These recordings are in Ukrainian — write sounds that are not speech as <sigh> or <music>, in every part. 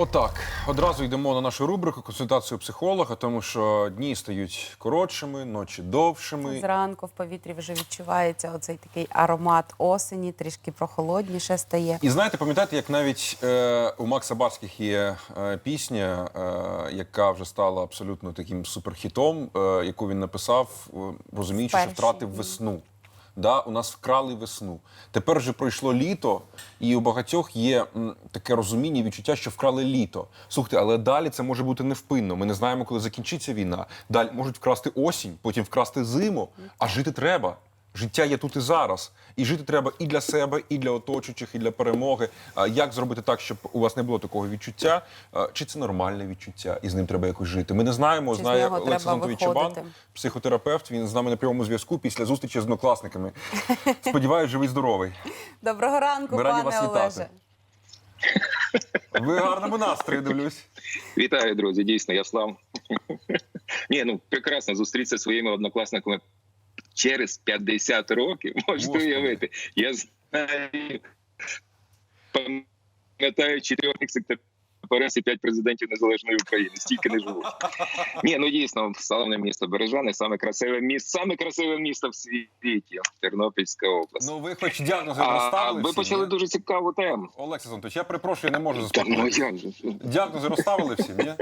Отак, одразу йдемо на нашу рубрику консультацію психолога, тому що дні стають коротшими, ночі довшими. Зранку в повітрі вже відчувається оцей такий аромат осені, трішки прохолодніше стає. І знаєте, пам'ятаєте, як навіть е, у Макса Барських є е, пісня, е, яка вже стала абсолютно таким суперхітом, е, яку він написав, е, розуміючи, що втратив весну. Да, у нас вкрали весну. Тепер вже пройшло літо, і у багатьох є таке розуміння, відчуття, що вкрали літо. Слухайте, але далі це може бути невпинно. Ми не знаємо, коли закінчиться війна. Далі можуть вкрасти осінь, потім вкрасти зиму. А жити треба. Життя є тут і зараз. І жити треба і для себе, і для оточуючих, і для перемоги. А Як зробити так, щоб у вас не було такого відчуття? Чи це нормальне відчуття, і з ним треба якось жити? Ми не знаємо. Чи Знає Олексій Чабан, психотерапевт. Він з нами на прямому зв'язку після зустрічі з однокласниками. Сподіваюсь, живий здоровий. Доброго ранку, Ми раді пане вас вітати. Олеже. Ви гарному настрої, дивлюсь. Вітаю, друзі. Дійсно, я слав. Ні, ну прекрасно зустрітися зі своїми однокласниками через 50 років. <laughs> Можете Господи. уявити. Я знаю, пам'ятаю чотирьох секретарів і п'ять президентів незалежної України. Стільки не живу. <laughs> Ні, ну дійсно, славне місто Бережани, саме красиве місто, саме красиве місто в світі, Тернопільська область. Ну ви хоч діагнози розставили. ви всі, почали ні? дуже цікаву тему. Олексій Анатолійович, я перепрошую, я не можу Та, ну, заспокоїти. Діагнози розставили всі, ні?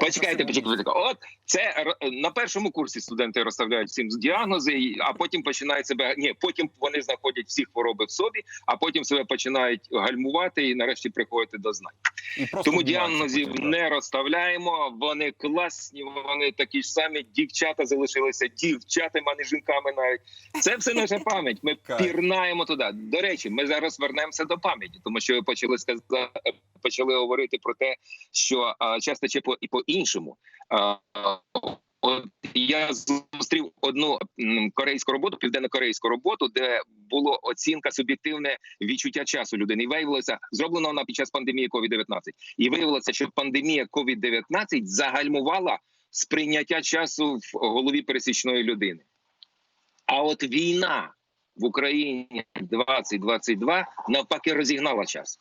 Почекайте, почекайте. От це на першому курсі студенти розставляють всім діагнози, а потім починають себе. Ні, потім вони знаходять всі хвороби в собі, а потім себе починають гальмувати і нарешті приходити до знань. І Тому діагнозів потім, не розставляємо. Вони класні, вони такі ж самі. Дівчата залишилися дівчатами, а не жінками. Навіть це все наша <laughs> пам'ять. Ми пірнаємо туди. До речі, ми зараз вернемося до пам'яті, тому що ви почали сказати, почали говорити про те, що а, час тече по і по іншому. От я зустрів одну корейську роботу, південно-корейську роботу, де було оцінка суб'єктивне відчуття часу людини. І виявилося, зроблено вона під час пандемії COVID-19. І виявилося, що пандемія COVID-19 загальмувала сприйняття часу в голові пересічної людини. А от війна в Україні 2022 навпаки розігнала час.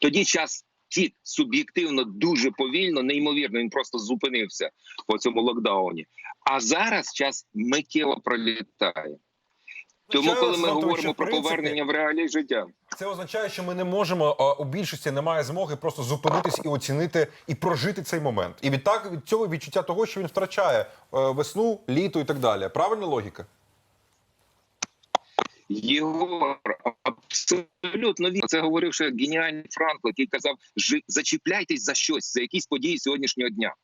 Тоді час тік суб'єктивно дуже повільно, неймовірно. Він просто зупинився по цьому локдауні. А зараз час миттєво пролітає. Тому, коли ми говоримо про повернення в реалії життя, Це означає, що ми не можемо у більшості немає змоги просто зупинитись і оцінити і прожити цей момент. І відтак від цього відчуття того, що він втрачає е, весну, літо і так далі. Правильна логіка? Єгор абсолютно вірно. Це говорив ще геніальний Франкло, який казав: «Жи- зачіпляйтесь за щось, за якісь події сьогоднішнього дня.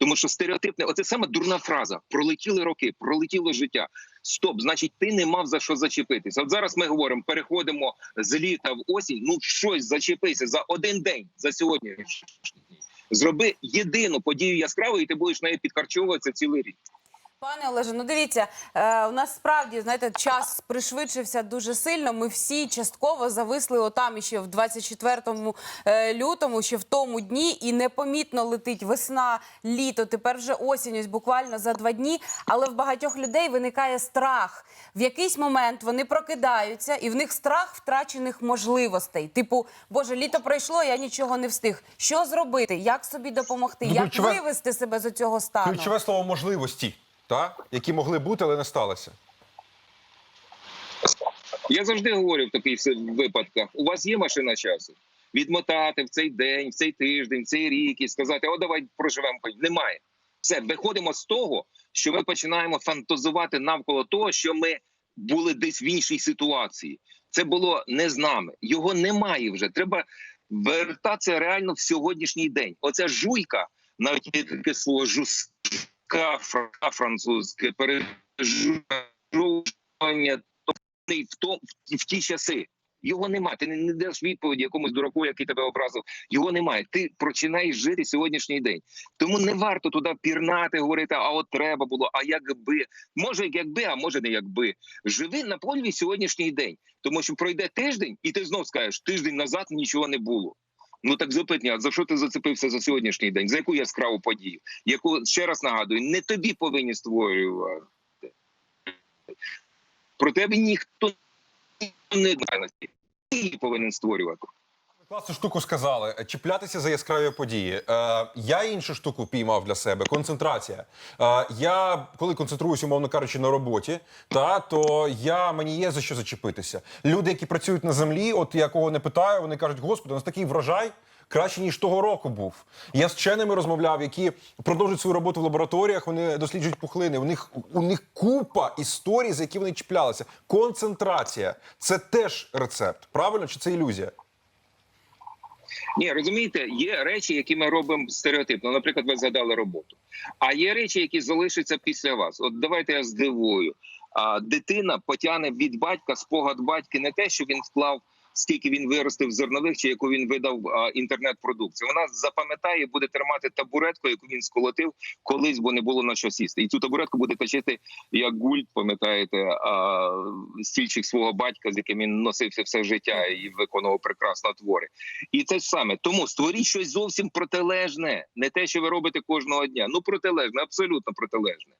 Тому що стереотипне, оце саме дурна фраза. Пролетіли роки, пролетіло життя. Стоп, значить, ти не мав за що зачепитися. От зараз ми говоримо, переходимо з літа в осінь. Ну щось зачепися за один день за сьогодні. Зроби єдину подію яскраву, і ти будеш нею підхарчовуватися цілий рік. Пане Олеже, ну дивіться, е, у нас справді знаєте, час пришвидшився дуже сильно. Ми всі частково зависли отам ще в 24 е, лютому, ще в тому дні, і непомітно летить весна, літо. Тепер вже осінь, ось буквально за два дні. Але в багатьох людей виникає страх. В якийсь момент вони прокидаються, і в них страх втрачених можливостей. Типу, боже, літо пройшло, я нічого не встиг. Що зробити? Як собі допомогти? Ну, Як ключове- вивести себе з цього стану? Ключове слово можливості, та? які могли бути, але не сталося. Я завжди говорю в таких випадках: у вас є машина часу. Відмотати в цей день, в цей тиждень, в цей рік і сказати: О, давай проживемо. Немає. Все, виходимо з того, що ми починаємо фантазувати навколо того, що ми були десь в іншій ситуації. Це було не з нами. Його немає вже. Треба вертатися реально в сьогоднішній день. Оця жуйка, навіть таке слово фра- французьке, пережування в то в ті часи. Його немає. Ти не, даш відповіді якомусь дураку, який тебе образив. Його немає. Ти починаєш жити сьогоднішній день. Тому не варто туди пірнати, говорити, а от треба було, а якби. Може, якби, а може не якби. Живи на подві сьогоднішній день. Тому що пройде тиждень, і ти знов скажеш, тиждень назад нічого не було. Ну так запитання, а за що ти зацепився за сьогоднішній день? За яку яскраву подію? Яку ще раз нагадую, не тобі повинні створювати. Про тебе ніхто не знає. Ти повинен створювати. Класну штуку сказали. Чіплятися за яскраві події. Е, я іншу штуку піймав для себе концентрація. Е, я коли концентруюся, умовно кажучи, на роботі, та то я мені є за що зачепитися. Люди, які працюють на землі, от я кого не питаю, вони кажуть: Господи, у нас такий врожай. Краще ніж того року був. Я з вченими розмовляв, які продовжують свою роботу в лабораторіях. Вони досліджують пухлини. У них у них купа історій, за які вони чіплялися. Концентрація це теж рецепт. Правильно чи це ілюзія? Ні, розумієте, є речі, які ми робимо стереотипно. Наприклад, ви згадали роботу. А є речі, які залишаться після вас. От давайте я здивую. А дитина потягне від батька спогад батьки не те, що він вклав. Скільки він виростив зернових, чи яку він видав інтернет-продукцію, вона запам'ятає, буде тримати табуретку, яку він сколотив колись, бо не було на що сісти. І цю табуретку буде точити як гульт, пам'ятаєте, стільчик свого батька, з яким він носився все життя і виконував прекрасно твори. І те ж саме. Тому створіть щось зовсім протилежне, не те, що ви робите кожного дня. Ну протилежне, абсолютно протилежне.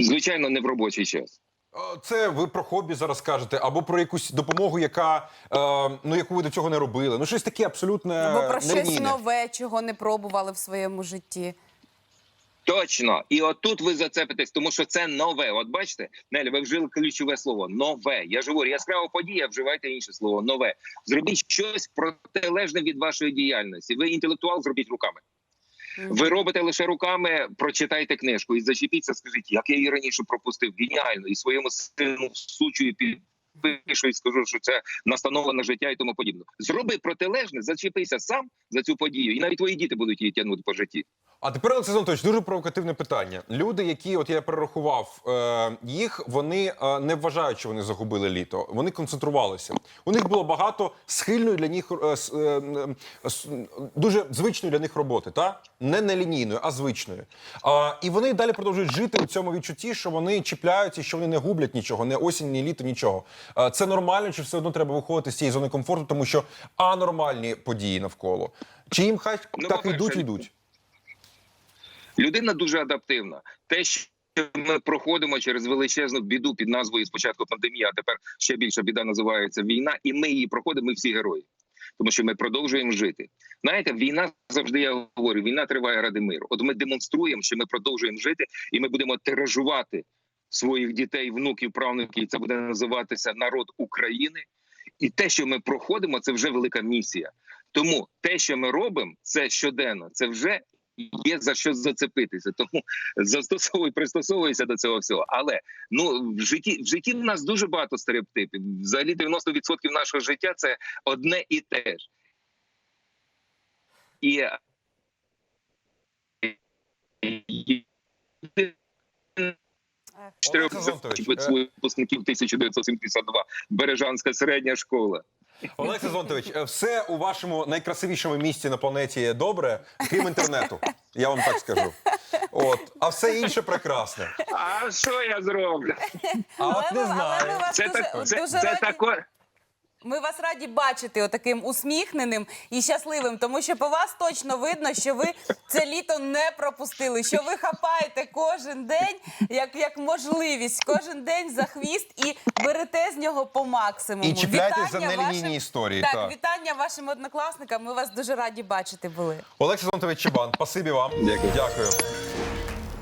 Звичайно, не в робочий час. Е, Це ви про хобі зараз кажете, або про якусь допомогу, яка е, ну яку ви до цього не робили. Ну щось таке абсолютно Або про щось нове, чого не пробували в своєму житті. Точно, і отут ви зацепитесь, тому що це нове. От бачите, Нелі, ви вжили ключове слово нове. Я ж говорю, яскрава подія, вживайте інше слово нове. Зробіть щось протилежне від вашої діяльності. Ви інтелектуал, зробіть руками. Ви робите лише руками, прочитайте книжку і зачепіться, скажіть, як я її раніше пропустив. Геніально, і своєму сину всучую підпишу і скажу, що це настанова на життя і тому подібне. Зроби протилежне, зачепися сам за цю подію, і навіть твої діти будуть її тягнути по житті. А тепер Олексій Анатолійович, дуже провокативне питання. Люди, які от я перерахував е, їх, вони е, не вважають, що вони загубили літо. Вони концентрувалися. У них було багато схильної для них е, дуже звичної для них роботи, та не нелінійної, а звичної. І вони далі продовжують жити у цьому відчутті, що вони чіпляються, що вони не гублять нічого, не осінь, ні літо, нічого. Це нормально, чи все одно треба виходити з цієї зони комфорту, тому що анормальні події навколо. Чи їм хай Ну, так йдуть, йдуть. Людина дуже адаптивна. Те, що ми проходимо через величезну біду під назвою спочатку пандемія, а тепер ще більша біда називається війна, і ми її проходимо. Ми всі герої, тому що ми продовжуємо жити. Знаєте, війна завжди я говорю: війна триває ради миру. От ми демонструємо, що ми продовжуємо жити, і ми будемо тиражувати своїх дітей, внуків, правнуків. Це буде називатися народ України. І те, що ми проходимо, це вже велика місія. Тому те, що ми робимо, це щоденно, це вже є за що зацепитися. Тому застосовуй, пристосовуйся до цього всього. Але ну в житті в житті в нас дуже багато стереотипів. Взагалі 90% нашого життя це одне і те ж. І чотирьох е, своїх випускників 1972. Бережанська середня школа. Олексій Зонтович, все у вашому найкрасивішому місці на планеті добре, крім інтернету. Я вам так скажу. От, а все інше прекрасне. А що я зроблю? А от не знаю. Це так це, це тако. Ми вас раді бачити отаким усміхненим і щасливим, тому що по вас точно видно, що ви це літо не пропустили, що ви хапаєте кожен день як, як можливість, кожен день за хвіст і берете з нього по максимуму. І чіпляйтесь за Вітання нелінійні вашим- історії. Так, Так, вітання вашим однокласникам. Ми вас дуже раді бачити були. Олексій Зонтович Чебан, спасибі вам. Дякую. Дякую.